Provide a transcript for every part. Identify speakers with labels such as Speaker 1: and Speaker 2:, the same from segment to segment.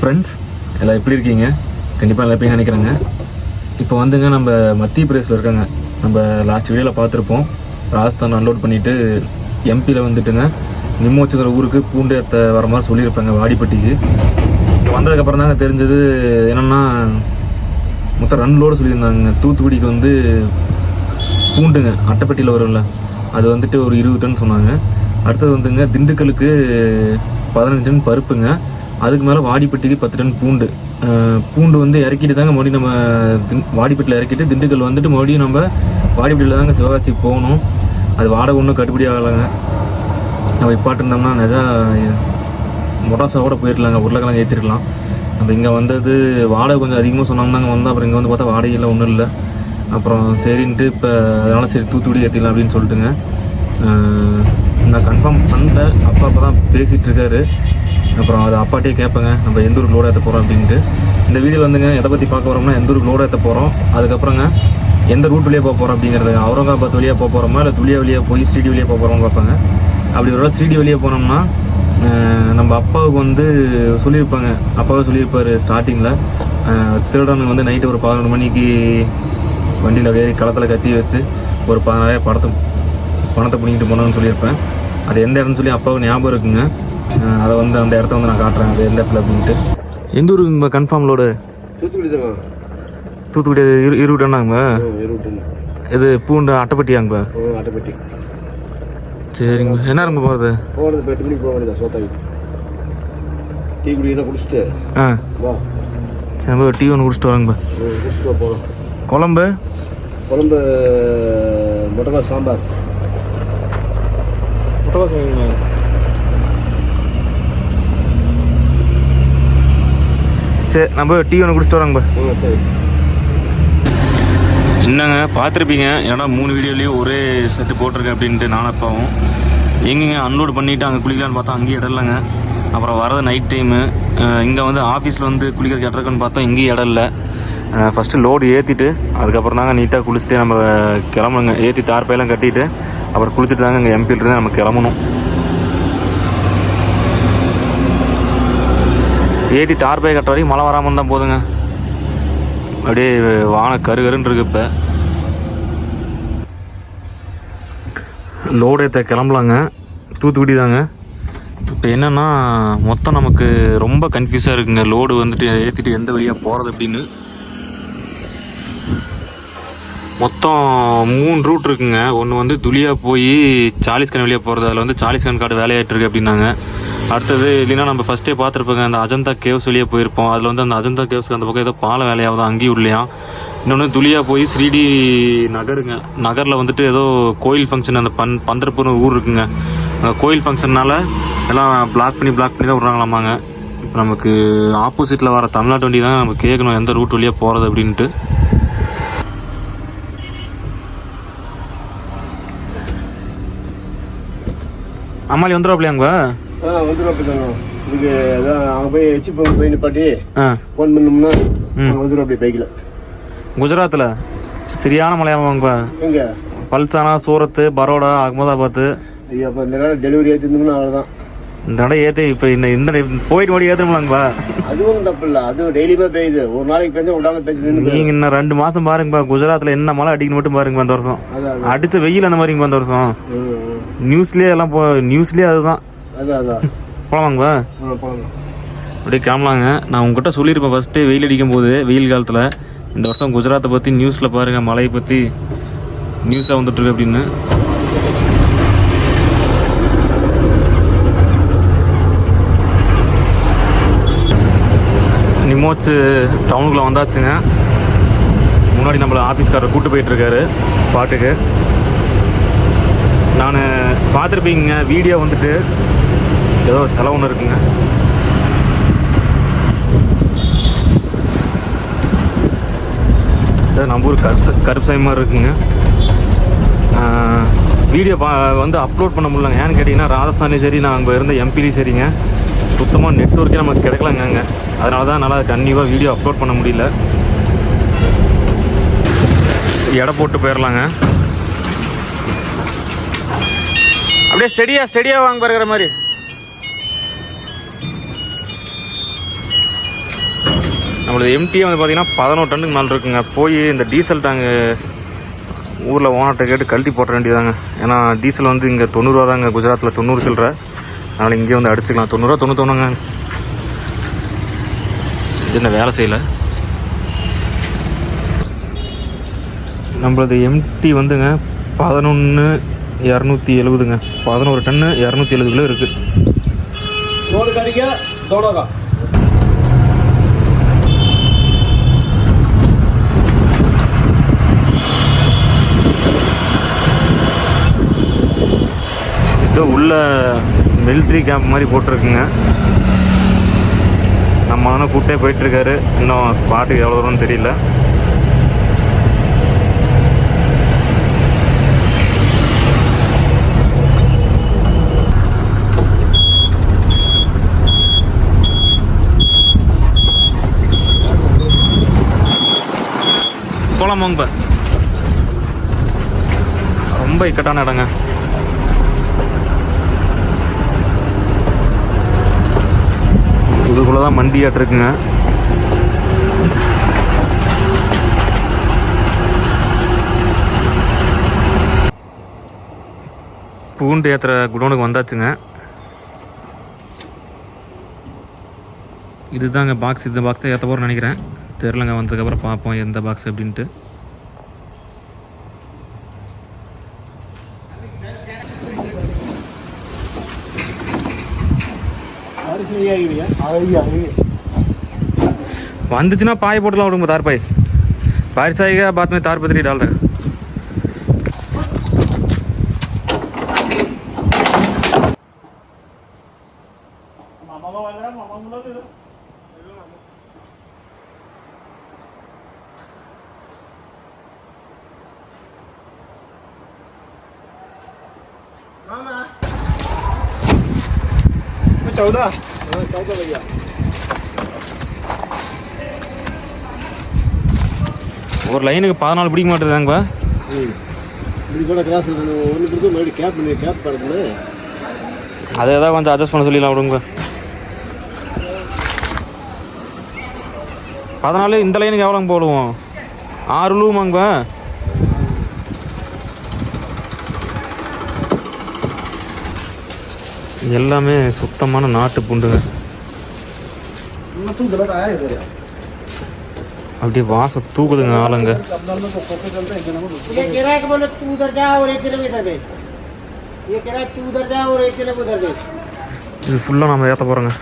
Speaker 1: Friends எல்லாம் எப்படி இருக்கீங்க? கண்டிப்பாக நல்லா எப்படி நினைக்கிறேங்க. இப்போ வந்துங்க நம்ம மத்திய பிரதேசில் இருக்காங்க. நம்ம லாஸ்ட் வீடியோவில் பார்த்துருப்போம். ராஜஸ்தான் அன்லோட் பண்ணிவிட்டு எம்பியில் வந்துட்டுங்க. நிம்மோச்சுங்கிற ஊருக்கு பூண்டு ஏற்ற வர மாதிரி சொல்லியிருப்பாங்க வாடிப்பட்டிக்கு. இப்போ வந்ததுக்கப்புறம் தாங்க தெரிஞ்சது என்னென்னா மொத்தம் ரன்லோடு சொல்லியிருந்தாங்க. தூத்துக்குடிக்கு வந்து பூண்டுங்க அட்டைப்பட்டியில் வரும்ல. அது வந்துட்டு ஒரு இருபது டன் சொன்னாங்க. அடுத்தது வந்துங்க திண்டுக்கலுக்கு பதினஞ்சு டன் பருப்புங்க. அதுக்கு மேலே வாடிப்பட்டிக்கு பத்து டன் பூண்டு. பூண்டு வந்து இறக்கிட்டு தாங்க மறுபடியும் நம்ம திண் வாடிப்பட்டியில் இறக்கிட்டு திண்டுக்கல் வந்துட்டு மறுபடியும் நம்ம வாடிப்பட்டியில் தாங்க சிவகாசிக்கு போகணும். அது வாடகை ஒன்றும் கட்டுப்படி ஆகலைங்க. நம்ம இப்பாட்டு இருந்தோம்னா நிஜா மொட்டாசா கூட போயிடலாங்க உருளைக்கிழங்கு ஏற்றிருக்கலாம் நம்ம இங்கே வந்தது வாடகை கொஞ்சம் அதிகமாக சொன்னாங்க வந்தோம் அப்புறம் இங்கே வந்து பார்த்தா வாடகையில் ஒன்றும் இல்லை. அப்புறம் சரின்ட்டு இப்போ அதனால் சரி தூத்துக்குடி ஏற்றிடலாம் அப்படின்னு சொல்லிட்டுங்க. நான் கன்ஃபார்ம் பண்ணல அப்பா அப்போ தான் பேசிகிட்டு இருக்காரு. அப்புறம் அது அப்பாட்டே கேட்பேங்க நம்ம எந்த ஊருக்கு லோடு ஏற்ற போகிறோம் அப்படின்ட்டு. இந்த வீடியோ வந்துங்க எதை பற்றி பார்க்க போகிறோம்னா எந்த ஊருக்கு லோடு ஏற்ற போகிறோம் அதுக்கப்புறங்க எந்த ரூட் வழியாக போக போகிறோம் அப்படிங்கிறது அவுரங்காபாத் வழியாக போக போகிறோமா இல்லை துளியா வழியாக போய் ஸ்ரீடி வழியாக போக போகிறோம்னு பார்ப்பாங்க அப்படி ஒரு ஸ்ரீடி வழியாக போனோம்னா நம்ம அப்பாவுக்கு வந்து சொல்லியிருப்பாங்க அப்பாவே சொல்லியிருப்பார் ஸ்டார்டிங்கில் திருடன் வந்து நைட்டு ஒரு பதினொரு மணிக்கு வண்டியில் ஏறி களத்தில் கத்தி வச்சு ஒரு பதினாயிரம் படத்தை பணத்தை பிடிங்கிட்டு போனான்னு சொல்லியிருப்பேன். அது எந்த இடம்னு சொல்லி அப்பாவுக்கு ஞாபகம் இருக்குங்க. அதை வந்து அந்த இடத்த வந்து நான் காட்டுறேன். அது எந்த இடத்துல அப்படின்ட்டு. எந்த ஊருக்கு கன்ஃபார்ம் லோடு
Speaker 2: தூத்துக்குடி தாங்க
Speaker 1: தூத்துக்குடி இரு இருபது இது பூண்டு அட்டைப்பட்டியாங்க
Speaker 2: அட்டைப்பட்டி.
Speaker 1: சரிங்க. என்ன இருங்க போகுது
Speaker 2: போகிறது இப்போ எட்டு மணிக்கு போக வேண்டியதா சோத்தாவி டீ குடிக்கிறா குடிச்சிட்டு?
Speaker 1: ஆ.
Speaker 2: வா.
Speaker 1: சரி டீ ஒன்று குடிச்சிட்டு வரேங்க
Speaker 2: ம், குடிச்சிட்டு வா போகலாம்
Speaker 1: குழம்பு?
Speaker 2: குழம்பு முட்டை சாம்பார்.
Speaker 1: முட்டைவாசம் வைங்க சரி நம்ம டீ ஒன்று குடிச்சிட்டு வரோங்க
Speaker 2: சரி.
Speaker 1: என்னங்க பார்த்துருப்பீங்க. ஏன்னா மூணு வீடியோலேயும் ஒரே செட்டு போட்டிருக்கேன் அப்படின்ட்டு நானும் அப்பாவும். எங்கேங்க அன்லோட் பண்ணிவிட்டு அங்கே குளிக்கலான்னு பார்த்தா அங்கேயும் இடம் இல்லைங்க. அப்புறம் வரது நைட் டைமு இங்கே வந்து ஆஃபீஸில் வந்து குளிக்கிற இடருக்குன்னு பார்த்தா இங்கேயும் இடம் இல்லை. ஃபஸ்ட்டு லோடு ஏற்றிட்டு அதுக்கப்புறம் தாங்க நீட்டாக குளிச்சுட்டு நம்ம கிளம்பணுங்க. ஏற்றி தார்ப்பையெல்லாம் கட்டிட்டு அப்புறம் குளிச்சுட்டு தாங்க இங்கே எம்பியிலிருந்து நம்ம கிளம்பணும். ஏற்றி தார்பை கட்டுற வரைக்கும் மழை வராமல் இருந்தால் போதுங்க. அப்படியே வான கரு கருன்னு இருக்கு இப்போ. லோடு ஏற்ற கிளம்பலாங்க. தூத்துக்குடி தாங்க இப்போ என்னென்னா மொத்தம் நமக்கு ரொம்ப கன்ஃபியூஸாக இருக்குங்க. லோடு வந்துட்டு ஏற்றிட்டு எந்த வழியாக போகிறது அப்படின்னு. மொத்தம் மூணு ரூட் இருக்குங்க. ஒன்று வந்து துளியாக போய் சாலிஸ்கன் வழியாக போகிறது அதில் வந்து சாலிஸ்கன் காடு வேலையாகிட்டு இருக்கு அப்படின்னாங்க. அடுத்தது இல்லைன்னா நம்ம ஃபஸ்ட்டே பார்த்துருப்போங்க அந்த அஜந்தா கேவ்ஸ் வழியே போயிருப்போம். அதில் வந்து அந்த அஜந்தா கேவ்ஸ்க்கு அந்த பக்கம் ஏதோ பால வேலையாவது அங்கேயும் இல்லையா இன்னொன்று துளியாக போய் ஸ்ரீடி நகருங்க. நகரில் வந்துட்டு ஏதோ கோயில் ஃபங்க்ஷன் அந்த பன் பந்தரப்பூர்னு ஊர் இருக்குங்க. அந்த கோயில் ஃபங்க்ஷன்னால எல்லாம் பிளாக் பண்ணி பிளாக் பண்ணி தான் விட்றாங்களாமாங்க. இப்போ நமக்கு ஆப்போசிட்டில் வர தமிழ்நாட்டு வண்டி தான் நம்ம கேட்கணும் எந்த ரூட் வழியாக போகிறது அப்படின்ட்டு. அம்மாளி வந்துடுவாப்லையாங்க
Speaker 2: ஆ வந்துடும் அப்படி இதுக்கு அதான் அங்கே போய் வச்சு போய் நிப்பாட்டி ஃபோன் பண்ணோம்னா அங்கே வந்துடும் அப்படி பைக்கில்
Speaker 1: குஜராத்தில் சரியான மலையாளமாங்கப்பா
Speaker 2: எங்கே?
Speaker 1: பல்சானா சூரத்து பரோடா அகமதாபாத்.
Speaker 2: ஐயா அப்போ இந்த நேரம் டெலிவரி ஏற்றிருந்தோம்னா அவ்வளோதான்
Speaker 1: இந்த இடம் ஏற்றி இப்போ இந்த இந்த போயிட்டு மறுபடியும் ஏற்றணுங்களாங்கப்பா
Speaker 2: அதுவும் தப்பு இல்லை அது டெய்லியுமே பெய்யுது. ஒரு நாளைக்கு பெஞ்சா விடாம பேசி நின்று
Speaker 1: நீங்கள் இன்னும் ரெண்டு மாதம் பாருங்கப்பா குஜராத்தில் என்ன மழை அடிக்கணும் மட்டும் பாருங்கப்பா இந்த வருஷம். அடித்த வெயில் அந்த மாதிரிங்கப்பா இந்த வருஷம். நியூஸ்லேயே எல்லாம் போ நியூஸ்லேயே அதுதான்.
Speaker 2: அதான் அதான்.
Speaker 1: போகலாமாங்கப்பா
Speaker 2: ஆ போகலாம்
Speaker 1: அப்படியே கிளம்பலாங்க. நான் உங்ககிட்ட சொல்லியிருப்பேன் ஃபஸ்ட்டு வெயில் அடிக்கும் போது வெயில் காலத்தில். இந்த வருஷம் குஜராத்தை பற்றி நியூஸில் பாருங்கள் மழையை பற்றி நியூஸாக வந்துட்டுருக்கு அப்படின்னு. நிமோச்சு டவுனுக்குள்ளே வந்தாச்சுங்க. முன்னாடி நம்மளை ஆஃபீஸ்காரர் கூட்டு போயிட்டுருக்காரு ஸ்பாட்டுக்கு. நான் பார்த்துருப்பீங்க வீடியோ வந்துட்டு. ஏதோ செலவு ஒன்று இருக்குங்க. நம்ம ஊர் கருப்பு கருசை மாதிரி இருக்குங்க. வீடியோ பா வந்து அப்லோட் பண்ண முடியலங்க. ஏன்னு கேட்டிங்கன்னா ராஜஸ்தான்லேயும் சரி நான் அங்கே இருந்த எம்பிலையும் சரிங்க. சுத்தமாக நெட்ஒர்க்கே நமக்கு கிடைக்கலங்க அங்கே அதனால தான் நல்லா கண்டிப்பாக வீடியோ அப்லோட் பண்ண முடியல. எடை போட்டு போயிடலாங்க அப்படியே ஸ்டெடியாக ஸ்டெடியாக வாங்க பாருக்கிற மாதிரி. நம்மளது எம்டி வந்து பார்த்தீங்கன்னா பதினோரு டன்னுக்கு மேலே இருக்குங்க. போய் இந்த டீசல் டேங்கு ஊரில் ஓனர்கிட்ட கேட்டு கழட்டி போட்ட வேண்டியதாங்க ஏன்னா டீசல் வந்து இங்கே தொண்ணூறுரூவா தாங்க. குஜராத்தில் தொண்ணூறு சில்லற. அதனால் இங்கேயே வந்து அடிச்சுக்கலாம். தொண்ணூறுரூவா தொண்ணூத்தொன்னுங்க இது என்ன வேலை செய்யலை? நம்மளது எம்டி வந்துங்க பதினொன்று இரநூத்தி எழுபதுங்க பதினோரு டன்னு இரநூத்தி எழுபது கிலோ இருக்குது ஏதோ உள்ள மிலிட்ரி கேம்ப் மாதிரி போட்டிருக்குங்க. நம்ம ஆனால் கூட்டே போயிட்டுருக்காரு. இன்னும் ஸ்பாட்டுக்கு எவ்வளோ தூரம்னு தெரியல. போகலாம் வாங்க ரொம்ப இக்கட்டான இடங்க. இதுக்குள்ளே தான் மண்டியாட்டு இருக்குங்க பூண்டு ஏற்றுற குடோனுக்கு வந்தாச்சுங்க. இதுதாங்க பாக்ஸ் இந்த பாக்ஸ் தான் ஏற்ற போகிறோம்னு நினைக்கிறேன். தெரிலங்க வந்ததுக்கப்புறம் பார்ப்போம் எந்த பாக்ஸ் அப்படின்ட்டு.
Speaker 2: बारिश नहीं आएगी भैया आएगी आएगी
Speaker 1: வந்துச்சுன்னா பாய் போட்டுலாம் விடுங்க தார் பாய் बारिश आएगा बाद में तार पतरी डाल रहे
Speaker 2: चौदह हाँ चौदह भैया
Speaker 1: ஒரு லைனுக்கு பதினாலு பிடிக்க மாட்டேதாங்கப்பா
Speaker 2: ம். இப்படி கூட கிளாஸ் ஒன்று கொடுத்து மறுபடியும் கேப் பண்ணி கேப் படுத்துன்னு
Speaker 1: அதை ஏதாவது கொஞ்சம் அட்ஜஸ்ட் பண்ண சொல்லிடலாம் விடுங்க. பதினாலு இந்த லைனுக்கு எவ்வளோங்க போடுவோம்? ஆறு லூமாங்கப்பா எல்லாமே சுத்தமான நாட்டு பூண்டுங்க. அப்படியே வாச தூக்குதுங்க ஆளுங்க. இது ஃபுல்லாக நம்ம ஏற்ற போகிறோங்க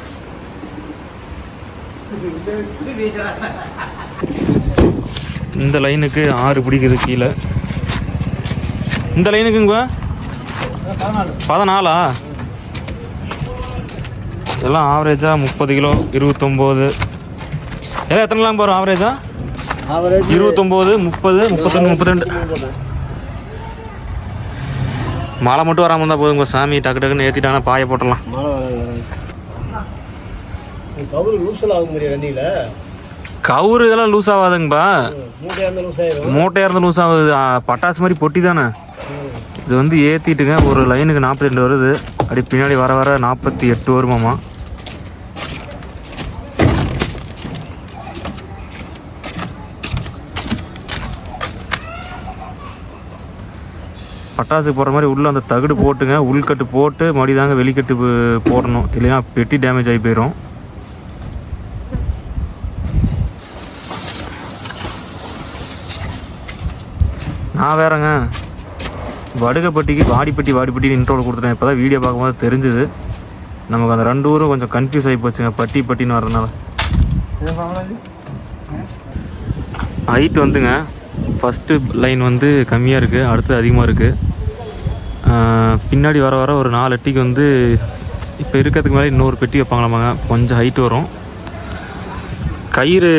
Speaker 1: இந்த லைனுக்கு ஆறு பிடிக்குது கீழே. இந்த லைனுக்குங்க. பதினாலா? எல்லாம் ஆவரேஜாக முப்பது கிலோ இருபத்தொம்போது. எல்லாம் எத்தனைலாம் போகிறோம் ஆவரேஜா
Speaker 2: ஆவரேஜ்
Speaker 1: இருபத்தொம்போது முப்பது முப்பத்தொன்று முப்பத்திரெண்டு. மழை மட்டும் வராமல் இருந்தால் போதுங்க சாமி. டக்கு டக்குன்னு ஏற்றிட்டாங்கன்னா பாய
Speaker 2: வராது கவுரு
Speaker 1: இதெல்லாம் லூஸ் ஆகாதுங்கப்பா
Speaker 2: மூட்டையாக
Speaker 1: இருந்து லூஸ் ஆகுது. பட்டாசு மாதிரி பொட்டி தானே. இது வந்து ஏற்றிட்டுங்க ஒரு லைனுக்கு நாற்பத்தி ரெண்டு வருது. அப்படி பின்னாடி வர வர நாற்பத்தி எட்டு வருமாமா பட்டாசு போடுற மாதிரி உள்ளே அந்த தகடு போட்டுங்க உள்கட்டு போட்டு மடிதாங்க தாங்க வெளிக்கட்டு போடணும். இல்லைன்னா பெட்டி டேமேஜ் ஆகி போயிடும் நான் வேறங்க. வடுகப்பட்டிக்கு வாடிப்பட்டி வாடிப்பட்டின்னு இன்ட்ரோல் கொடுத்துட்டேன். இப்போ தான் வீடியோ பார்க்கும்போது தெரிஞ்சுது. நமக்கு அந்த ரெண்டு ஊரும் கொஞ்சம் கன்ஃபியூஸ் ஆகி போச்சுங்க பட்டி பட்டின்னு வரதுனால ஹைட் வந்துங்க. ஃபஸ்ட்டு லைன் வந்து கம்மியாக இருக்குது அடுத்து அதிகமாக இருக்குது பின்னாடி வர வர ஒரு நாலு அட்டிக்கு வந்து இப்போ இருக்கிறதுக்கு மேலே இன்னொரு பெட்டி வைப்பாங்களாமாங்க. கொஞ்சம் ஹைட் வரும். கயிறு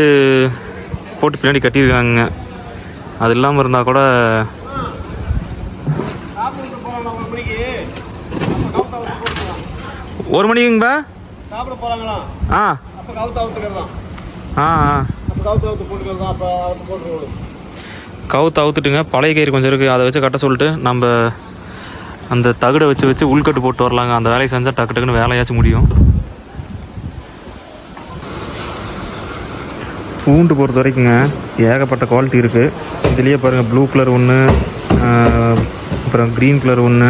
Speaker 1: போட்டு பின்னாடி கட்டியிருக்காங்க அது இல்லாமல் இருந்தால் கூட ஒரு மணிக்குங்கப்பா
Speaker 2: சாப்பிட போகிறாங்களா
Speaker 1: ஆ.
Speaker 2: அப்போ கவுத்து அவுத்துக்கிறதான்
Speaker 1: ஆ ஆ.
Speaker 2: அப்போ கவுத்து அவுத்து போட்டுக்கிறதான் அப்போ போட்டுருவோம்.
Speaker 1: கவுத்து அவுத்துட்டுங்க பழைய கயிறு கொஞ்சம் இருக்குது அதை வச்சு கட்ட சொல்லிட்டு நம்ம அந்த தகுடை வச்சு வச்சு உள்கட்டு போட்டு வரலாங்க. அந்த வேலையை செஞ்சால் டக்கு டக்குன்னு வேலையாச்சும் முடியும். பூண்டு பொறுத்த வரைக்குங்க ஏகப்பட்ட குவாலிட்டி இருக்குது இதுலேயே பாருங்கள் ப்ளூ கலர் ஒன்று அப்புறம் க்ரீன் கலர் ஒன்று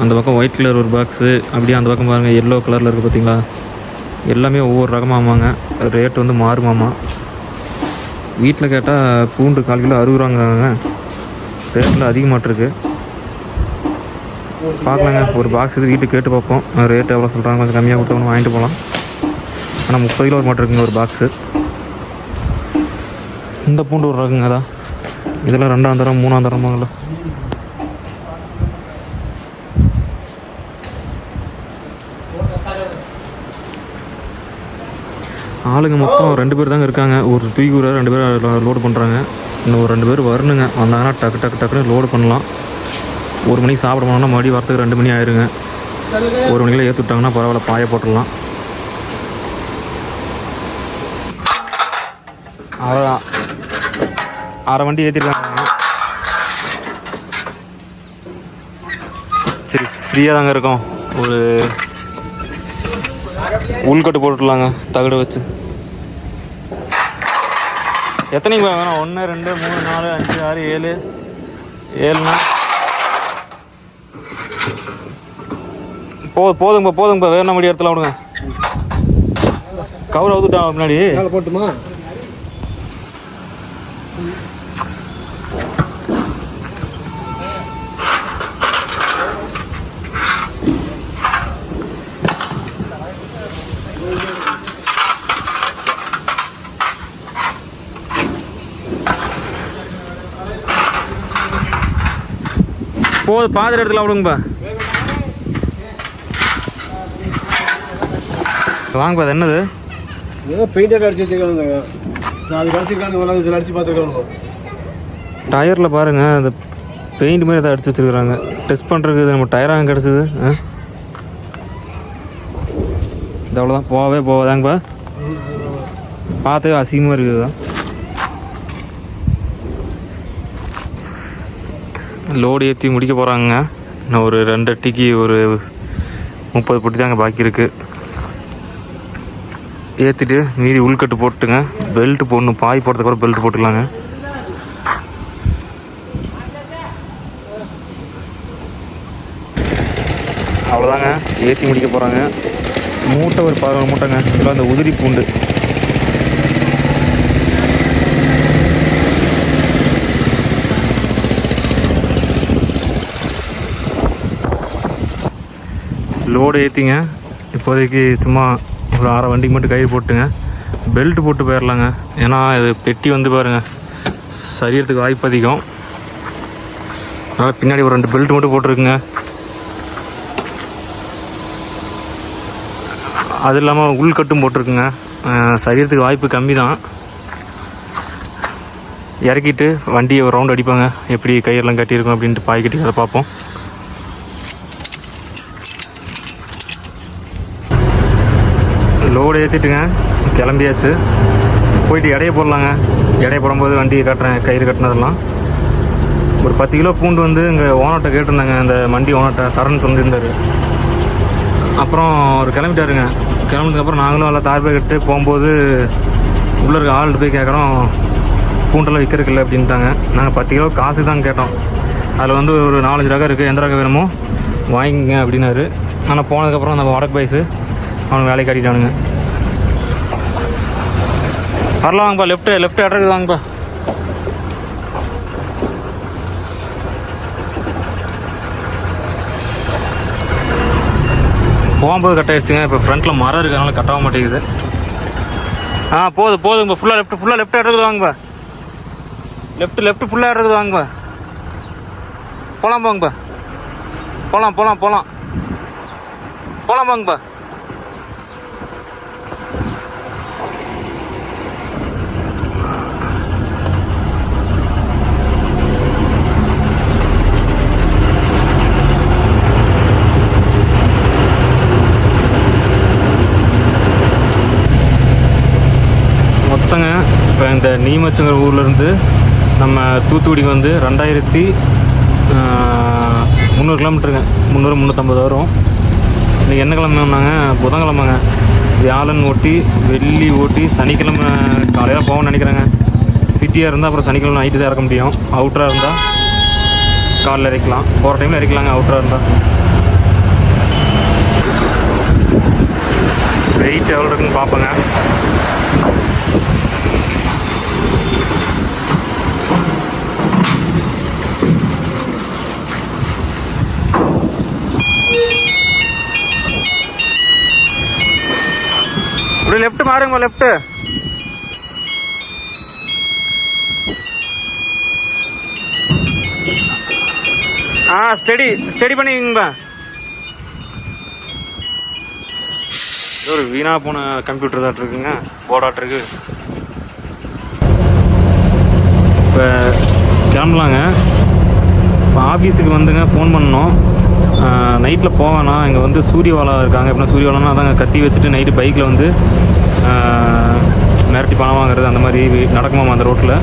Speaker 1: அந்த பக்கம் ஒயிட் கலர் ஒரு பாக்ஸு அப்படியே அந்த பக்கம் பாருங்கள் எல்லோ கலரில் இருக்குது பார்த்தீங்களா எல்லாமே ஒவ்வொரு ரகமாமாங்க ரேட் வந்து மாறுமாமா வீட்டில் கேட்டால் பூண்டு கால் கிலோ அறுபது ரூபாங்கிறாங்க ரேட்டில் அதிகமாட்டிருக்கு பார்க்கலாங்க ஒரு பாக்ஸ் இது வீட்டுக்கு கேட்டு பார்ப்போம். ரேட் எவ்வளோ சொல்கிறாங்க கொஞ்சம் கம்மியாக கொடுத்தவங்க வாங்கிட்டு போகலாம் ஆனால் முப்பது கிலோ மட்டும் இருக்குங்க ஒரு பாக்ஸு இந்த பூண்டு ஒரு ரகங்க அதான் இதெல்லாம் ரெண்டாம் தரம் மூணாம் தரமாங்களா ஆளுங்க மொத்தம் ரெண்டு பேர் தாங்க இருக்காங்க. ஒரு தூக்கி ஒரு ரெண்டு பேர் லோடு பண்ணுறாங்க இன்னும் ஒரு ரெண்டு பேர் வரணுங்க. வந்தாங்கன்னா டக்கு டக்கு டக்குன்னு லோடு பண்ணலாம். ஒரு மணிக்கு சாப்பிட போனோம்னா மறுபடியும் வரத்துக்கு ரெண்டு மணி ஆயிருங்க. ஒரு மணிக்குள்ள ஏற்றி விட்டாங்கன்னா பரவாயில்ல பாய போட்டுடலாம். அரை அரை வண்டி ஏற்றிருக்காங்க சரி ஃப்ரீயாக தாங்க இருக்கோம். ஒரு உள்கட்டு போட்டுடலாங்க. தகடு வச்சு. எத்தனைக்கு வேணும் ஒன்று ரெண்டு மூணு நாலு அஞ்சு ஆறு ஏழு ஏழுண்ணா போ போதுங்கப்பா போதுங்கப்பா வேற மணி இடத்துல விடுங்க. கவர் அவுத்துட்டான் முன்னாடி.
Speaker 2: போட்டுமா?
Speaker 1: போது பாதிர இடத்துல விடுங்கப்பா. வாங்கப்பா அது என்னது?
Speaker 2: ஏதோ பெயிண்டர் அடிச்சு வச்சிருக்காங்க அடிச்சிருக்காங்க வரலாம் இதில் அடிச்சு பார்த்துருக்காங்க
Speaker 1: டயரில் பாருங்க அந்த பெயிண்ட் மாதிரி எதாவது அடிச்சு வச்சிருக்காங்க. டெஸ்ட் பண்ணுறதுக்கு நம்ம டயராக கிடச்சிது ஆ? இது அவ்வளோதான் போகவே போகாதாங்கப்பா. பார்த்தே அசிங்கமாக இருக்குது தான் லோடு ஏற்றி முடிக்க போகிறாங்க இன்னும் ஒரு ரெண்டு அட்டிக்கு ஒரு முப்பது பொட்டி தாங்க பாக்கி இருக்குது ஏற்றிட்டு மீதி உள்கட்டு போட்டுங்க. பெல்ட் போடணும். பாய் போடுறதுக்கு கூட பெல்ட் போட்டுக்கலாங்க. அவ்வளோதாங்க ஏற்றி முடிக்க போகிறாங்க மூட்டை ஒரு பதினொரு மூட்டைங்க. இதெல்லாம் அந்த உதிரி பூண்டு. லோடு ஏற்றிங்க இப்போதைக்கு சும்மா ஒரு அரை வண்டிக்கு மட்டும் கயிறு போட்டுங்க. பெல்ட் போட்டு போயிடலாங்க ஏன்னா இது பெட்டி வந்து பாருங்கள் சரியறதுக்கு வாய்ப்பு அதிகம். அதனால் பின்னாடி ஒரு ரெண்டு பெல்ட் மட்டும் போட்டிருக்குங்க. அது இல்லாமல் உள்கட்டும் போட்டிருக்குங்க. சரியறதுக்கு வாய்ப்பு கம்மி தான் இறக்கிட்டு வண்டியை ஒரு ரவுண்ட் அடிப்பாங்க. எப்படி கயிறெல்லாம் கட்டியிருக்கும் அப்படின்ட்டு பாய் கட்டி அதை பார்ப்போம். லோடு ஏற்றிட்டுங்க கிளம்பியாச்சு. போயிட்டு எடையை போடலாங்க. எடையை போடும்போது வண்டியை கட்டுறேன் கயிறு கட்டினதெல்லாம். ஒரு பத்து கிலோ பூண்டு வந்து இங்கே ஓனர்கிட்ட கேட்டிருந்தாங்க. அந்த மண்டி ஓனர்கிட்ட தரன்னு சொல்லியிருந்தார். அப்புறம் அவர் கிளம்பிட்டாருங்க. கிளம்புனதுக்கப்புறம் நாங்களும் எல்லாம் தார் கட்டு போகும்போது உள்ளே இருக்க ஆள்கிட்ட போய் கேட்குறோம் பூண்டெல்லாம் விற்கிறதுக்கு இல்லை அப்படின்ட்டாங்க. நாங்கள் பத்து கிலோ காசு தான் கேட்டோம். அதில் வந்து ஒரு நாலஞ்சு ரகம் இருக்குது எந்த ரகம் வேணுமோ வாங்கிக்கங்க அப்படின்னாரு. ஆனால் போனதுக்கப்புறம் அந்த வடக்கு பைஸு அவனுக்கு வேலைக்கு காட்டிட்டானுங்க வரலாம் வாங்கப்பா லெஃப்ட்டு லெஃப்ட் இடத்துக்கு வாங்கப்பா போகும்போது கட் ஆயிடுச்சுங்க இப்போ ஃப்ரண்ட்டில் மரம் இருக்கிறனால கட் ஆக மாட்டேங்குது. ஆ போதும் போதும் ஃபுல்லாக லெஃப்ட் ஃபுல்லாக லெஃப்ட் இருக்குது வாங்கப்பா லெஃப்ட் லெஃப்ட் ஃபுல்லாக இருக்குது வாங்கப்பா போகலாம் போங்கப்பா போகலாம் போகலாம் போகலாம் போகலாம் வாங்கப்பா மொத்தங்க இப்போ இந்த நீமச்சுங்கிற ஊர்லேருந்து நம்ம தூத்துக்குடிக்கு வந்து ரெண்டாயிரத்தி முந்நூறு கிலோமீட்டருங்க. முந்நூறு முந்நூற்றம்பது வரும். இன்றைக்கி என்ன கிழமைனாங்க புதன்கிழமைங்க. வியாழன் ஓட்டி வெள்ளி ஓட்டி சனிக்கிழமை காலையில் போகணும்னு நினைக்கிறேங்க. சிட்டியாக இருந்தால் அப்புறம் சனிக்கிழமை நைட்டு தான் இறக்க முடியும். அவுட்டராக இருந்தால் காலைல இறக்கலாம் போகிற டைமில் இறக்கலாங்க அவுட்டராக இருந்தால் வெயிட் எவ்வளோ இருக்குன்னு பார்ப்போங்க. லெஃப்ட் மாறுங்கம்மா லெஃப்ட் ஆ ஸ்டடி ஸ்டடி பண்ணிக்கங்கப்பா ஒரு வீணா போன கம்ப்யூட்டர் தான் இருக்குங்க. போர்டாட் இருக்கு. இப்போ கிளம்பலாங்க. இப்போ ஆஃபீஸுக்கு வந்துங்க ஃபோன் பண்ணோம் நைட்டில் போவேனா இங்கே வந்து சூரியவாலா இருக்காங்க. எப்படின்னா சூரியவாலானா அதாங்க கத்தி வச்சுட்டு நைட்டு பைக்கில் வந்து மிரட்டி பணம் வாங்குறது அந்த மாதிரி வி- நடக்குமாமா அந்த ரோட்டில்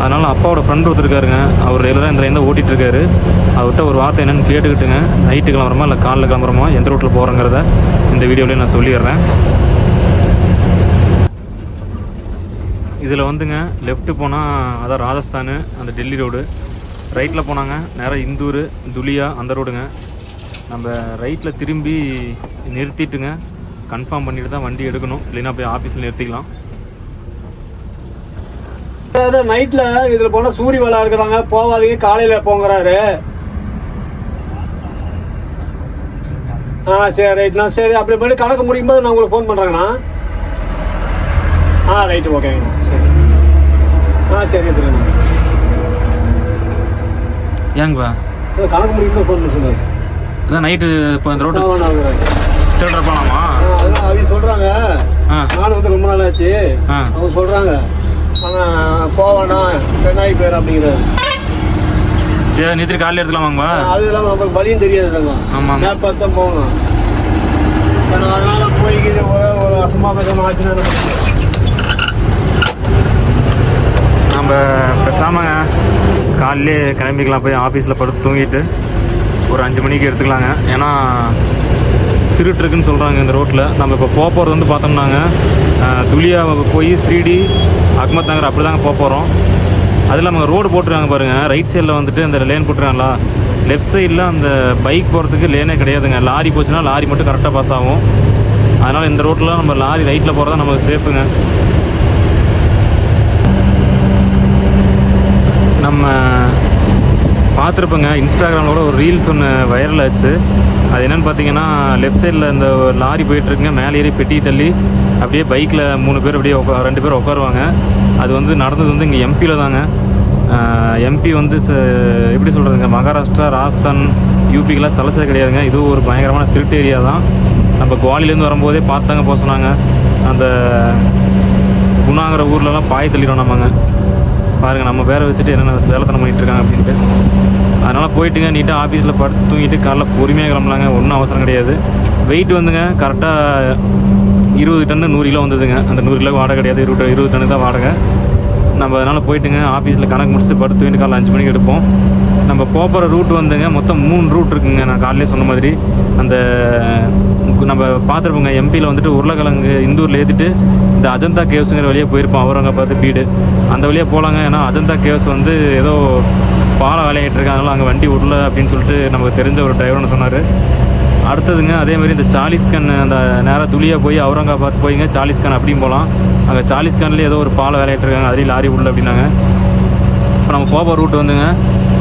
Speaker 1: அதனால் அப்பாவோட ஃப்ரெண்ட் ஒருத்தர் இருக்காருங்க. அவர் ரெகுலராக இந்த லைனில் ஓட்டிகிட்டு இருக்காரு. அவர்கிட்ட ஒரு வார்த்தை என்னென்னு கேட்டுக்கிட்டுங்க. நைட்டு கிளம்புறோமா இல்லை காலைல கிளம்புறோமா? எந்த ரோட்டில் போகிறோங்கிறத இந்த வீடியோலேயே நான் சொல்லிடுறேன். இதில் வந்துங்க லெஃப்ட்டு போனால் அதான் ராஜஸ்தானு அந்த டெல்லி ரோடு ரைட்டில் போனாங்க நேராக இந்தூர் துலியா அந்த ரோடுங்க நம்ம ரைட்டில் திரும்பி நிறுத்திட்டுங்க. கன்ஃபார்ம் பண்ணிட்டு தான் வண்டி எடுக்கணும். இல்லைன்னா போய் ஆஃபீஸில் நிறுத்திக்கலாம்.
Speaker 2: நைட்ல இதுல போனா சூரிய வேலை இருக்கிறாங்க. போவாதீங்க காலையில போங்கிறாரு. ஆ சரி ரைட்ண்ணா சரி அப்படி பண்ணி கணக்கு முடியும் போது நான் உங்களுக்கு ஃபோன் பண்றேங்கண்ணா. ஆ ரைட்டு ஓகேங்கண்ணா சரி. ஆ சரி சரிண்ணா
Speaker 1: ஏங்கப்பா?
Speaker 2: இது கணக்கு முடியும் போது ஃபோன் பண்ண சொன்னாரு
Speaker 1: அதான் நைட்டு இப்போ இந்த ரோட்டு தேட்டர் போகலாமா
Speaker 2: அதெல்லாம் அவங்க சொல்றாங்க.
Speaker 1: ஆ.
Speaker 2: நானும் வந்து ரொம்ப நாள் ஆச்சு அவங்க சொல்றாங்க. ஆனா போவேண்டாம் பெண்ணாகி போயிடும் அப்படிங்கிறாரு.
Speaker 1: சரி நிறுத்தி காலையில் எடுத்துக்கலாமாங்கப்பா
Speaker 2: அது இல்லாம நமக்கு வழியும் தெரியாது
Speaker 1: ஆமாம்
Speaker 2: மேப் பார்த்து தான் போகணும் அதனால போய்க்கிட்டு ஒரு- அசம்பாவிதம் ஆச்சுன்னா?
Speaker 1: நம்ம பேசாமங்க காலையிலே கிளம்பிக்கலாம் போய் ஆஃபீஸில் படுத்து தூங்கிட்டு. ஒரு அஞ்சு மணிக்கு எடுத்துக்கலாங்க. ஏன்னா திருட்டுருக்குன்னு சொல்கிறாங்க இந்த ரோட்டில் நம்ம இப்போ போக போகிறது வந்து பார்த்தோம்னாங்க துளியா போய் ஸ்ரீடி அக்மத் நகர் அப்படி தாங்க போக போகிறோம் அதில் இல்லாமல் ரோடு போட்டுருக்காங்க பாருங்கள் ரைட் சைடில் வந்துட்டு அந்த லேன் போட்டுருக்காங்களா? லெஃப்ட் சைடில் அந்த பைக் போகிறதுக்கு லேனே கிடையாதுங்க. லாரி போச்சுன்னா லாரி மட்டும் கரெக்டாக பாஸ் ஆகும். அதனால் இந்த ரோட்டில் நம்ம லாரி ரைட்டில் போகிறதா நமக்கு சேஃபுங்க நம்ம பார்த்துருப்போங்க. இன்ஸ்டாகிராமில் கூட ஒரு ரீல்ஸ் ஒன்று வைரல் ஆச்சு. அது என்னென்னு பார்த்தீங்கன்னா லெஃப்ட் சைடில் இந்த லாரி போயிட்டுருக்குங்க. மேலே ஏறி பெட்டி தள்ளி அப்படியே பைக்கில் மூணு பேர் அப்படியே உட்கா ரெண்டு பேர் உட்காருவாங்க அது வந்து நடந்தது வந்து இங்கே எம்பியில் தாங்க. எம்பி வந்து ச- எப்படி சொல்கிறதுங்க மகாராஷ்டிரா ராஜஸ்தான் யூபிக்கெலாம் சலச்சது கிடையாதுங்க. இது ஒரு பயங்கரமான திருட்டு ஏரியா தான். நம்ம குவாலிலேருந்து வரும்போதே பார்த்தாங்க போக சொன்னாங்க. அந்த குணாங்கிற ஊர்லலாம் பாய் தள்ளிடும் நம்மங்க. பாருங்க நம்ம பேரை வச்சுட்டு என்னென்ன வேலைத்தனம் பண்ணிகிட்ருக்காங்க இருக்காங்க அப்படின்ட்டு. அதனால் போயிட்டுங்க நீட்டாக ஆஃபீஸில் படுத்து தூங்கிட்டு காலைல பொறுமையாக கிளம்பலாங்க. ஒன்றும் அவசரம் கிடையாது. வெயிட் வந்துங்க கரெக்டாக இருபது டன்னு நூறு கிலோ வந்ததுங்க. அந்த நூறு கிலோ வாடகை கிடையாது. இருபது இருபது டன்னு தான் வாடகை. நம்ம அதனால் போயிட்டுங்க ஆஃபீஸில் கணக்கு முடிச்சுட்டு படுத்து தூங்கிட்டு காலைல அஞ்சு மணிக்கு எடுப்போம். நம்ம போகிற ரூட் வந்துங்க மொத்தம் மூணு ரூட் இருக்குங்க. நான் காலையிலே சொன்ன மாதிரி. அந்த நம்ம பார்த்துருப்போங்க எம்பியில் வந்துட்டு உருளைக்கிழங்கு இந்தூரில் ஏற்றிட்டு இந்த அஜந்தா கேவ்ஸுங்கிற வழியாக போயிருப்போம். அவுரங்காபாத் பீடு. அந்த வழியாக போகலாங்க ஏன்னா அஜந்தா கேவ்ஸ் வந்து ஏதோ பாலம் வேலையிட்டு இருக்காங்களோ அங்கே வண்டி விடல அப்படின்னு சொல்லிட்டு நமக்கு தெரிஞ்ச ஒரு டிரைவர்னு சொன்னார். அடுத்ததுங்க அதே மாதிரி இந்த சாலிஸ்கன் அந்த நேராக துளியாக போய் அவுரங்காபாத் போய்ங்க சாலிஸ்கன் அப்படியும் போகலாம் அங்கே சாலிஸ்கன்லேயே ஏதோ ஒரு பாலம் வேலையிட்டு இருக்காங்க அதுலேயும் லாரி உள்ள அப்படின்னாங்க. இப்போ நம்ம போகிற ரூட் வந்துங்க.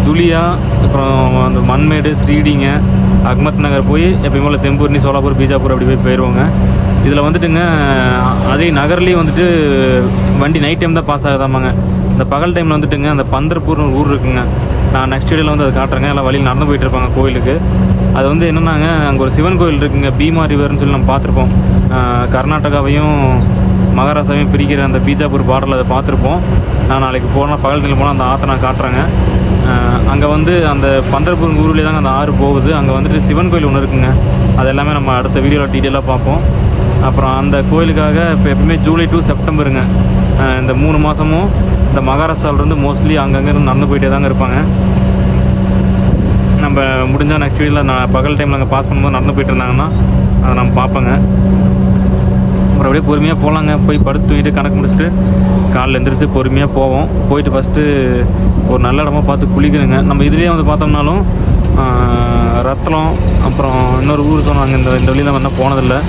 Speaker 1: துளியா அப்புறம் அந்த மண்மேடு ஸ்ரீடிங்க அகமத் நகர் போய் எப்பயும் போல் தெம்பூர்னி சோலாப்பூர் பீஜாப்பூர் அப்படி போய் போயிடுவோங்க இதில் வந்துட்டுங்க அதே நகர்லேயும் வந்துட்டு வண்டி நைட் டைம் தான் பாஸ் ஆகுதாமாங்க. இந்த பகல் டைமில் வந்துட்டுங்க அந்த பந்தர்பூர்னு ஒரு ஊர் இருக்குங்க. நான் நெக்ஸ்ட் வீடியோவில் வந்து அதை காட்டுறேங்க. எல்லாம் வழியில் நடந்து போயிட்டு இருப்பாங்க கோயிலுக்கு. அது வந்து என்னென்னாங்க அங்கே ஒரு சிவன் கோயில் இருக்குங்க. பீமா ரிவர்னு சொல்லி நம்ம பார்த்துருப்போம். கர்நாடகாவையும் மகாராஷ்டிராவையும் பிரிக்கிற அந்த பீஜாப்பூர் பார்டரில் அதை பார்த்துருப்போம். நான் நாளைக்கு போனால் பகல் டைமில் போனால் அந்த ஆற்றை நான் காட்டுறேங்க. அங்கே வந்து அந்த பந்தர்பூர் ஊர்லேயே தாங்க அந்த ஆறு போகுது. அங்கே வந்துட்டு சிவன் கோயில் ஒன்று இருக்குங்க. அது எல்லாமே நம்ம அடுத்த வீடியோவில் டீட்டெயிலாக பார்ப்போம். அப்புறம் அந்த கோயிலுக்காக இப்போ எப்பவுமே ஜூலை டு செப்டம்பருங்க. இந்த மூணு மாதமும் இந்த மகாராஷ்டிராவிலேருந்து மோஸ்ட்லி அங்கங்கே இருந்து நடந்து போயிட்டே தாங்க இருப்பாங்க. நம்ம முடிஞ்சால் நெக்ஸ்ட் வீடியோவில் நான் பகல் டைமில் அங்கே பாஸ் பண்ணும்போது நடந்து போயிட்டு இருந்தாங்கன்னா அதை நம்ம பார்ப்பேங்க. அப்புறம் அப்படியே பொறுமையாக போகலாங்க போய் படுத்து தூங்கிட்டு கணக்கு முடிச்சுட்டு காலைல எழுந்திரிச்சு பொறுமையாக போவோம். போயிட்டு ஃபஸ்ட்டு ஒரு நல்ல இடமா பார்த்து குளிக்கணுங்க. நம்ம இதுலேயே வந்து பார்த்தோம்னாலும் ரத்தலம் அப்புறம் இன்னொரு ஊர் சொன்னாங்க இந்த இந்த வழியில் வந்து போனதில்லை.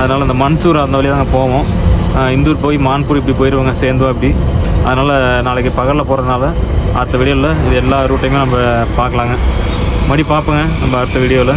Speaker 1: அதனால் இந்த மன்சூர் அந்த வழியாக நாங்கள் போவோம். இந்தூர் போய் மான்பூர் இப்படி போயிடுவாங்க சேர்ந்தோம் அப்படி அதனால் நாளைக்கு பகலில் போகிறதுனால அடுத்த வீடியோவில் இது எல்லா ரூட்டையுமே நம்ம பார்க்கலாங்க. மறுபடி பார்ப்போங்க நம்ம அடுத்த வீடியோவில்